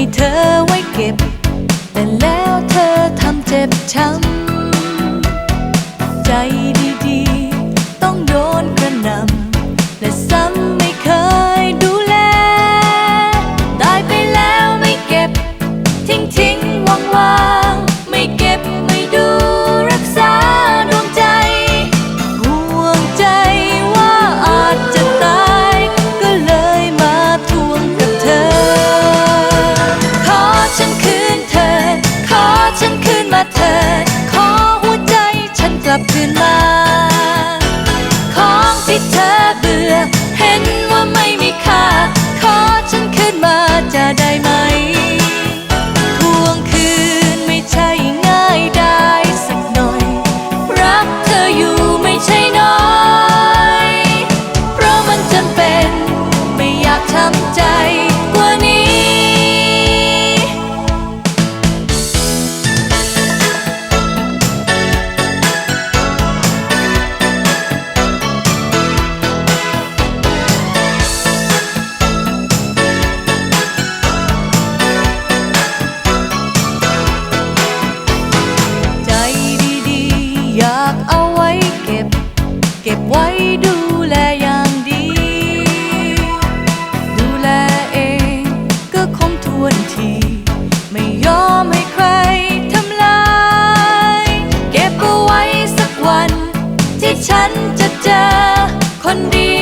ให้เธอไว้เก็บ แต่แล้วเธอทำเจ็บช้ำ จะเจอคนดี